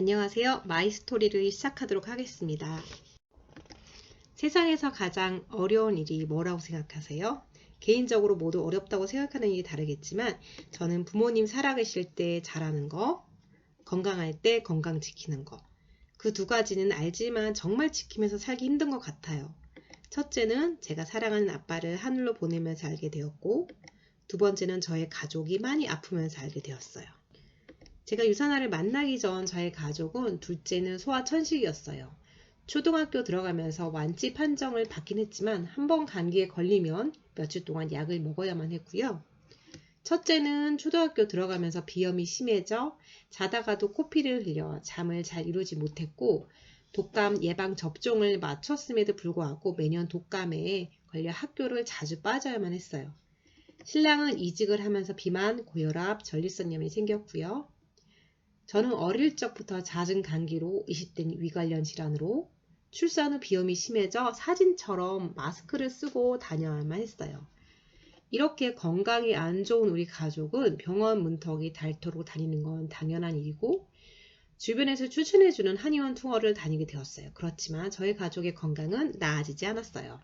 안녕하세요. 마이스토리를 시작하도록 하겠습니다. 세상에서 가장 어려운 일이 뭐라고 생각하세요? 개인적으로 모두 어렵다고 생각하는 일이 다르겠지만 저는 부모님 살아계실 때 잘하는 거, 건강할 때 건강 지키는 거. 그 두 가지는 알지만 정말 지키면서 살기 힘든 것 같아요. 첫째는 제가 사랑하는 아빠를 하늘로 보내면서 알게 되었고, 두 번째는 저의 가족이 많이 아프면서 알게 되었어요. 제가 유산아를 만나기 전 저의 가족은 둘째는 소아 천식이었어요. 초등학교 들어가면서 완치 판정을 받긴 했지만 한 번 감기에 걸리면 며칠 동안 약을 먹어야만 했고요. 첫째는 초등학교 들어가면서 비염이 심해져 자다가도 코피를 흘려 잠을 잘 이루지 못했고 독감 예방 접종을 마쳤음에도 불구하고 매년 독감에 걸려 학교를 자주 빠져야만 했어요. 신랑은 이직을 하면서 비만, 고혈압, 전립선염이 생겼고요. 저는 어릴 적부터 잦은 감기로 20대 위 관련 질환으로 출산 후 비염이 심해져 사진처럼 마스크를 쓰고 다녀야만 했어요. 이렇게 건강이 안 좋은 우리 가족은 병원 문턱이 닳도록 다니는 건 당연한 일이고 주변에서 추천해주는 한의원 투어를 다니게 되었어요. 그렇지만 저희 가족의 건강은 나아지지 않았어요.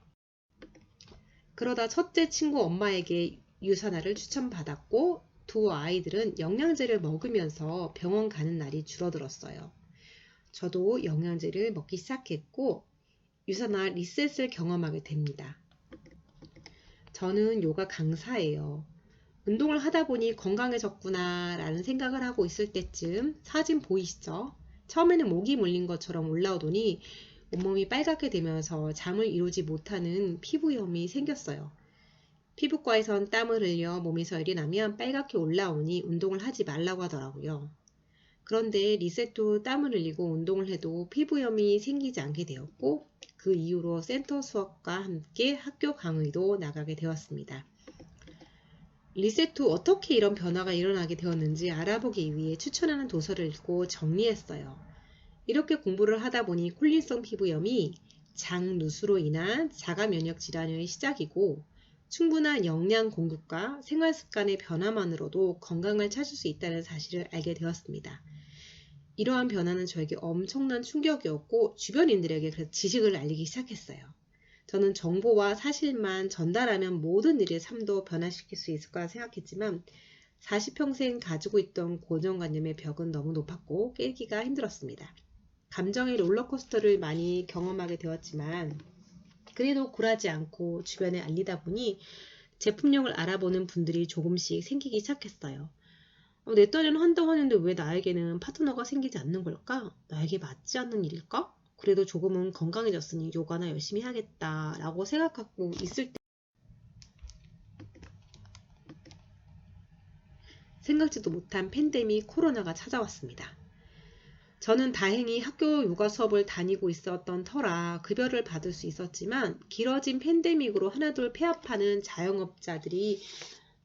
그러다 첫째 친구 엄마에게 유산화를 추천받았고 두 아이들은 영양제를 먹으면서 병원 가는 날이 줄어들었어요. 저도 영양제를 먹기 시작했고 유산화 리셋을 경험하게 됩니다. 저는 요가 강사예요. 운동을 하다 보니 건강해졌구나 라는 생각을 하고 있을 때쯤 사진 보이시죠? 처음에는 목이 물린 것처럼 올라오더니 온몸이 빨갛게 되면서 잠을 이루지 못하는 피부염이 생겼어요. 피부과에선 땀을 흘려 몸에서 열이 나면 빨갛게 올라오니 운동을 하지 말라고 하더라고요. 그런데 리셋 후 땀을 흘리고 운동을 해도 피부염이 생기지 않게 되었고 그 이후로 센터 수업과 함께 학교 강의도 나가게 되었습니다. 리셋 후 어떻게 이런 변화가 일어나게 되었는지 알아보기 위해 추천하는 도서를 읽고 정리했어요. 이렇게 공부를 하다 보니 콜린성 피부염이 장누수로 인한 자가 면역 질환의 시작이고 충분한 영양 공급과 생활 습관의 변화만으로도 건강을 찾을 수 있다는 사실을 알게 되었습니다. 이러한 변화는 저에게 엄청난 충격이었고 주변인들에게 그 지식을 알리기 시작했어요. 저는 정보와 사실만 전달하면 모든 일의 삶도 변화시킬 수 있을 거라 생각했지만 40평생 가지고 있던 고정관념의 벽은 너무 높았고 깨기가 힘들었습니다. 감정의 롤러코스터를 많이 경험하게 되었지만 그래도 굴하지 않고 주변에 알리다 보니 제품력을 알아보는 분들이 조금씩 생기기 시작했어요. 어, 내 딴에는 한다고 하는데 왜 나에게는 파트너가 생기지 않는 걸까? 나에게 맞지 않는 일일까? 그래도 조금은 건강해졌으니 요가나 열심히 하겠다 라고 생각하고 있을 때 생각지도 못한 팬데믹 코로나가 찾아왔습니다. 저는 다행히 학교 요가 수업을 다니고 있었던 터라 급여를 받을 수 있었지만 길어진 팬데믹으로 하나둘 폐업하는 자영업자들이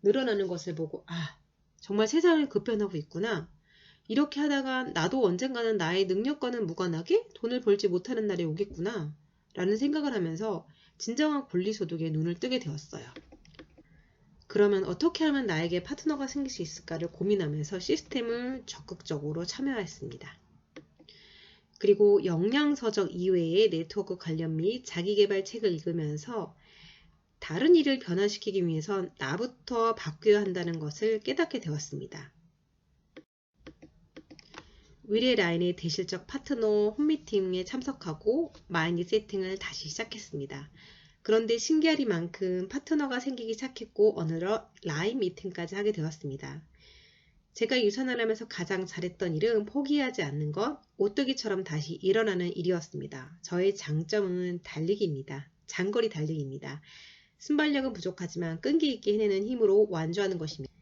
늘어나는 것을 보고 아 정말 세상을 급변하고 있구나. 이렇게 하다가 나도 언젠가는 나의 능력과는 무관하게 돈을 벌지 못하는 날이 오겠구나. 라는 생각을 하면서 진정한 권리소득에 눈을 뜨게 되었어요. 그러면 어떻게 하면 나에게 파트너가 생길 수 있을까를 고민하면서 시스템을 적극적으로 참여했습니다. 그리고 영양서적 이외의 네트워크 관련 및 자기개발 책을 읽으면서 다른 일을 변화시키기 위해선 나부터 바뀌어야 한다는 것을 깨닫게 되었습니다. 위례 라인의 대실적 파트너 홈미팅에 참석하고 마인드 세팅을 다시 시작했습니다. 그런데 신기하리만큼 파트너가 생기기 시작했고 어느덧 라인 미팅까지 하게 되었습니다. 제가 유산을 하면서 가장 잘했던 일은 포기하지 않는 것, 오뚜기처럼 다시 일어나는 일이었습니다. 저의 장점은 달리기입니다. 장거리 달리기입니다. 순발력은 부족하지만 끈기 있게 해내는 힘으로 완주하는 것입니다.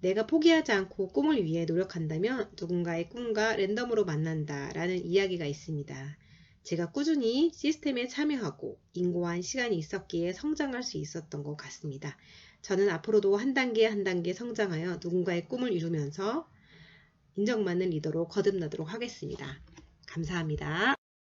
내가 포기하지 않고 꿈을 위해 노력한다면 누군가의 꿈과 랜덤으로 만난다 라는 이야기가 있습니다. 제가 꾸준히 시스템에 참여하고 인고한 시간이 있었기에 성장할 수 있었던 것 같습니다. 저는 앞으로도 한 단계 한 단계 성장하여 누군가의 꿈을 이루면서 인정받는 리더로 거듭나도록 하겠습니다. 감사합니다.